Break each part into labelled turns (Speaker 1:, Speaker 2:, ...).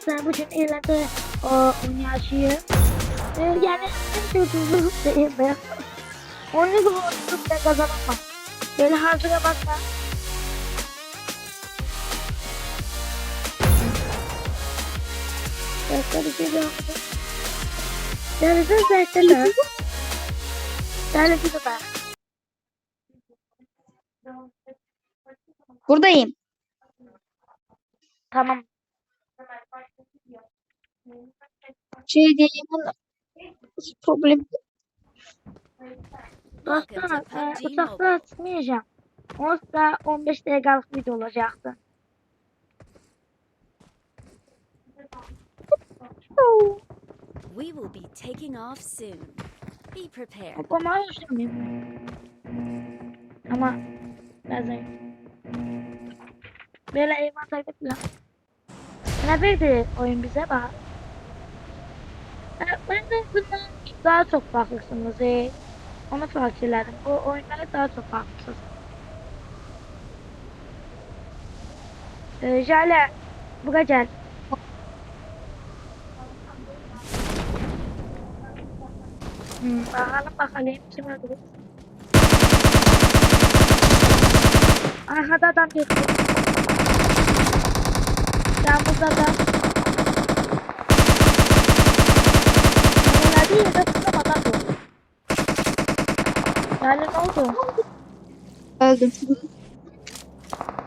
Speaker 1: Sen bugün eğlence o oynayışıyı. Ee, yani en kötüsü değil be. Onu da oynadım ben kazanamam. Böyle hazıra bakma. Şey yok. Dersin zaten de. Dersin de ben.
Speaker 2: Buradayım.
Speaker 1: Tamam.
Speaker 2: Şey diyeyim. Hiç problem.
Speaker 1: Dostlar, e, uçakta çıkmayacağım. Olsa 15 dakikalık video olacaktı.
Speaker 3: We will be taking off soon. Be prepared.
Speaker 1: Okumayı düşünmüyorum. Ama bazen böyle eyvah takip falan. Ne verdi oyun bize bak. Ben de bundan daha çok farklısınız. E, onu fark ettim. Bu oyunlara daha çok farklısınız. E, Jale, buraya gel. Hmm, bakalım bakalım kim öldü? Arkada adam geçti. Yağmurda da. Nerede yerde tutam adam bu. Yani ne oldu?
Speaker 2: Öldüm.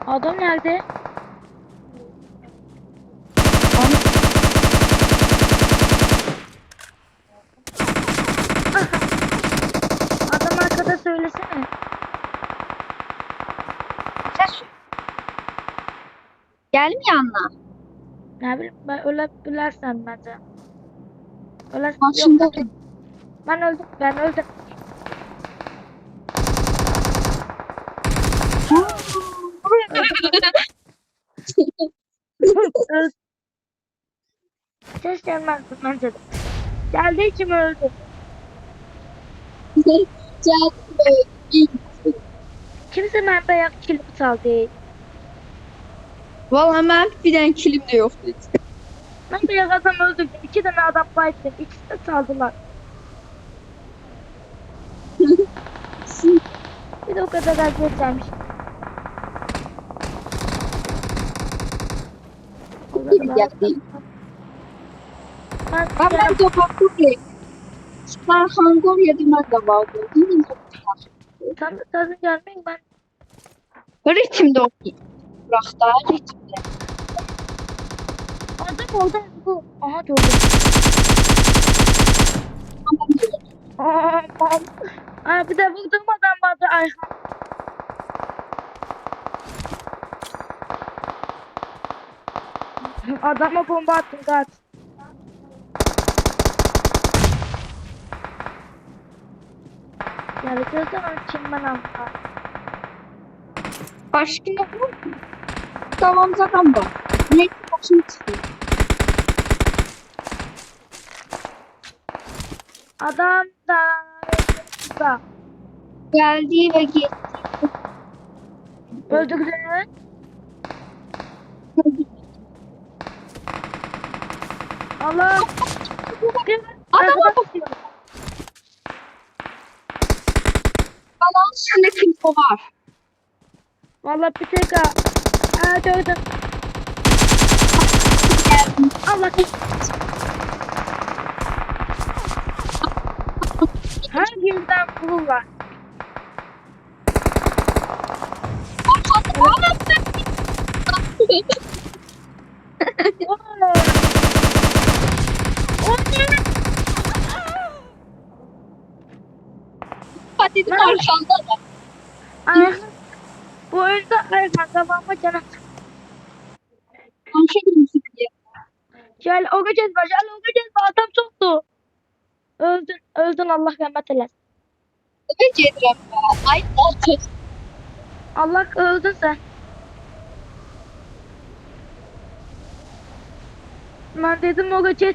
Speaker 1: Adam nerede? Adam arkada söylesene.
Speaker 2: Ses. Geldim yanına.
Speaker 1: Ne bileyim ben ölebilirsen bence. Ölersen yok. Ben öldüm. Ben öldüm. Öldüm. Ses gelmez bence de. Geldiği için öldü. Kimse ben bayağı kilim çaldı.
Speaker 2: Vallahi ben bir tane kilim yok dedi.
Speaker 1: Ben bayağı adam öldürdüm. İki tane adam bayıldım. İkisi de çaldılar. Bir de o kadar az geçermiş.
Speaker 2: De baktım ki. Ben Hangor yedim ben de vardı. Yine
Speaker 1: Tam da sözün gelmeyin ben.
Speaker 2: Ritimde oynayayım. Bırakta ritimde.
Speaker 1: Adam orada bu. Aha gördüm.
Speaker 2: Ama böyle.
Speaker 1: Aman. Aa, bir de vurdum adam vardı Ayhan. Adama bomba attım kaç. Yani gözden kim ben aldım.
Speaker 2: Başka ne var? Tamam zaten var. Ne başım çıkıyor.
Speaker 1: Adam da da
Speaker 2: Geldi ve gitti.
Speaker 1: öldürdü. Allah.
Speaker 2: Adama
Speaker 1: Arkadan
Speaker 2: bak. Falan sende kimse var.
Speaker 1: Vallahi bir tek ha. Aa gördüm. Allah Her yerden vururlar. Oo.
Speaker 2: Patates arkamda da.
Speaker 1: Ay, Bu oyunda Ayhan kafama canım.
Speaker 2: Girmişsin diye.
Speaker 1: Gel o gecez var. Gel o gecez var. Adam çoktu. Öldün. Öldün Allah rahmet eylesin.
Speaker 2: Ne? Ay altı.
Speaker 1: Allah öldün sen. Ben dedim o gece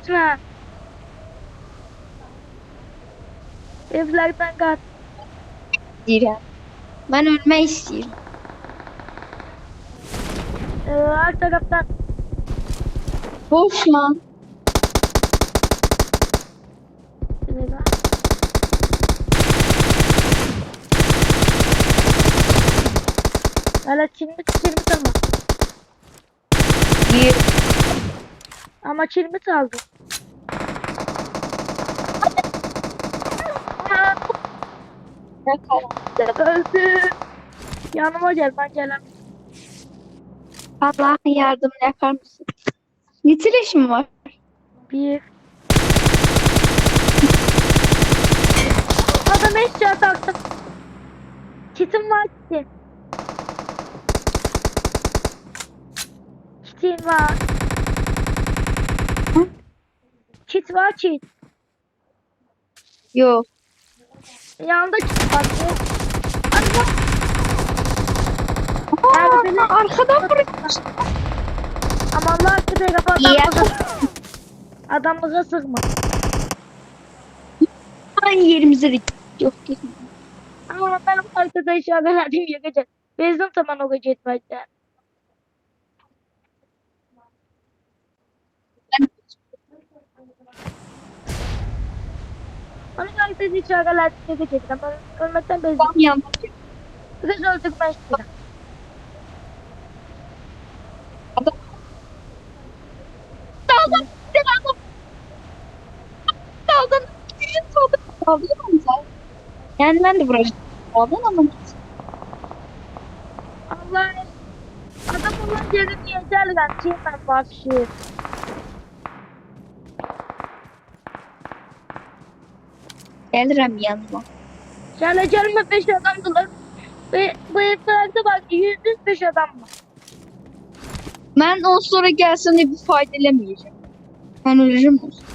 Speaker 1: Evlerden kaç.
Speaker 2: Direm. Ben ölmek istiyorum.
Speaker 1: Ee, her taraftan
Speaker 2: Boş lan.
Speaker 1: Hala çilmit çilmit ama.
Speaker 2: Bir.
Speaker 1: Ama çilmit aldım. Aa,
Speaker 2: Ne kaldı?
Speaker 1: Öldüm. Yanıma gel ben gelemem.
Speaker 2: Allah'ın yardımını yapar mısın? Yitiliş mi var?
Speaker 1: Bir. Adam eşya taktım. Kitim var kitim. Kitin var.
Speaker 2: Hı?
Speaker 1: Kit var kit.
Speaker 2: Yok.
Speaker 1: Yanında kit var. kit. Hadi bak.
Speaker 2: Aa,
Speaker 1: beni-
Speaker 2: arkadan vuruyor.
Speaker 1: Ama Allah aşkına kapat.
Speaker 2: İyi.
Speaker 1: Adamlığa sıkma.
Speaker 2: Aynı yerimize dik. Yok gitme.
Speaker 1: Ama ben haritada işaretledim yakacak. Bezdim tamam o gece etmekte. Bezdim.
Speaker 2: Tam yanında.
Speaker 1: Kız öldük ben şimdi.
Speaker 2: Adam. Daldan. Daldan. Daldan. Daldan. Daldan mı sen? Yani ben de buraya daldan ama
Speaker 1: Allah Adam olan yerini yeter lan. Çiğmen vahşi.
Speaker 2: Gelirim yanıma.
Speaker 1: Şöyle gelme beş adamdılar. Ve bu evlerde bak yüz beş adam var.
Speaker 2: Ben o sonra gelsen de bir fayda elemeyeceğim. Ben öleceğim o zaman.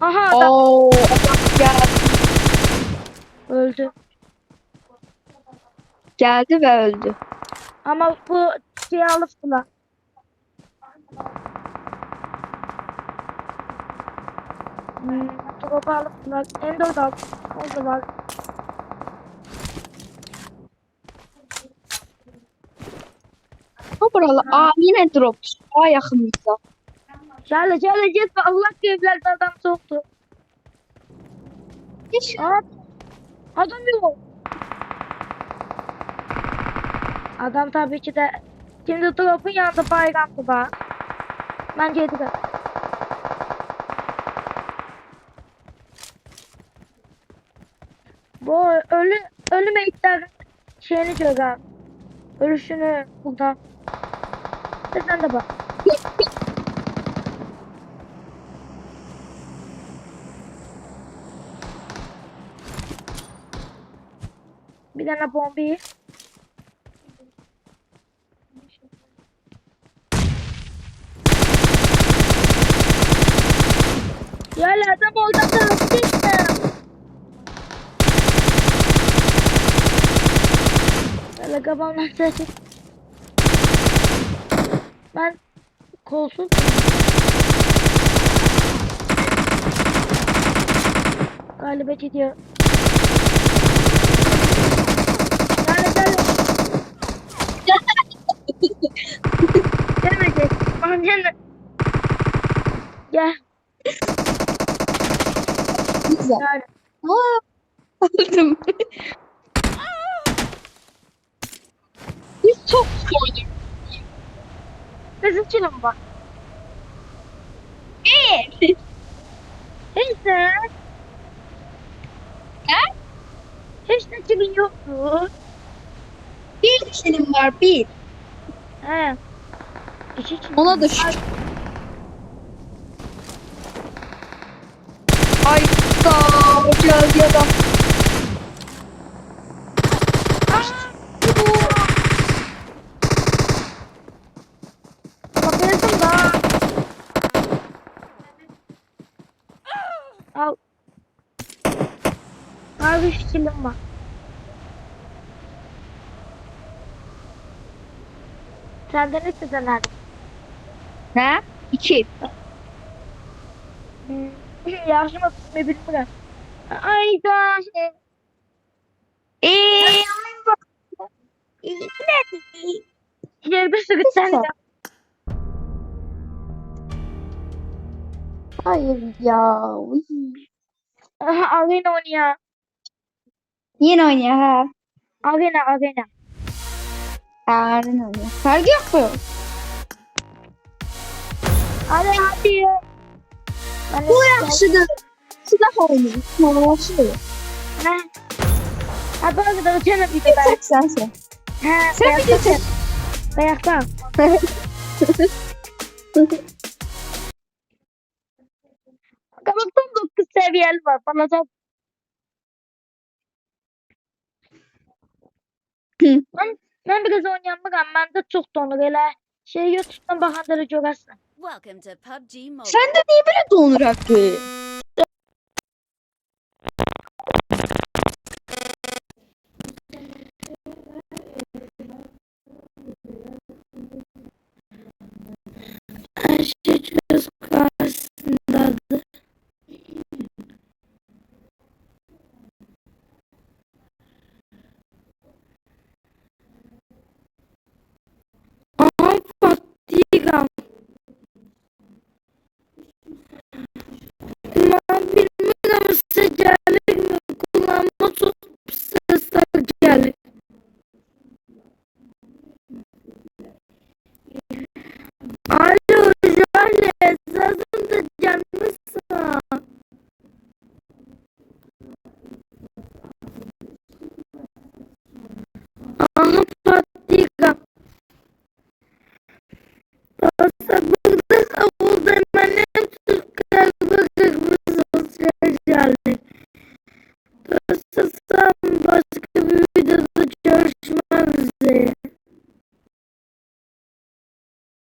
Speaker 1: Aha adam
Speaker 2: Oo, adam geldi.
Speaker 1: öldü.
Speaker 2: Geldi ve öldü.
Speaker 1: Ama bu şey alıptılar. Drop alıptılar. Ender da o var.
Speaker 2: O buralı. Aa yine drop. Daha yakınımızda.
Speaker 1: Şöyle şöyle gitme. Allah evlerde adam soktu.
Speaker 2: Hiç
Speaker 1: Aa, adam yok. Adam tabii ki de şimdi drop'un yanında bayramdı var. Bence yedik. Bu ölü ölü meyitlerin şeyini çözer. Ölüşünü buradan. Ve sen de bak. Bir tane bombayı. Ya adam orada Böyle kafamdan sesi. Ben kolsuz. Gidiyor. Gel gel. Gelmedi. Bence Gel.
Speaker 2: güzel.
Speaker 1: Gel.
Speaker 2: Aa, öldüm. Çok.
Speaker 1: Bizim için mi bak?
Speaker 2: Bir.
Speaker 1: Neyse.
Speaker 2: Ha?
Speaker 1: Hiç de kimin yoktu.
Speaker 2: Bir kişinin var bir.
Speaker 1: He. İki için.
Speaker 2: Ona da şükür. Ay sağ ol geldi adam.
Speaker 1: Bakıyorsun da. Al. Abi üç kilim var. Senden istesen nerede?
Speaker 2: Ne? İki.
Speaker 1: Hmm. Yaşıma tutmayı bilmiyorum. Ay da.
Speaker 2: Eee.
Speaker 1: Yerde sürütsen
Speaker 2: Hayır ya. uy.
Speaker 1: Aha arena oynuyor.
Speaker 2: Yine oynuyor ha.
Speaker 1: Arena arena.
Speaker 2: Yarın oynuyor. Sergi yapıyor.
Speaker 1: Hadi hadi. Ben
Speaker 2: Bu yaxşıdır. Silah oynuyor. Yaxşıdır.
Speaker 1: Ha. Ha bu arada geçen videoda.
Speaker 2: Çək sənsən.
Speaker 1: Ha.
Speaker 2: Sen video çək.
Speaker 1: Ayakta. Kalıptan 9 seviyeli var. Bana da
Speaker 2: Hı.
Speaker 1: ben, ben biraz oynayanmışam. Məndə çox donur elə. Şey YouTube'dan baxanda görərsən.
Speaker 3: Welcome to PUBG Mobile.
Speaker 2: Sən də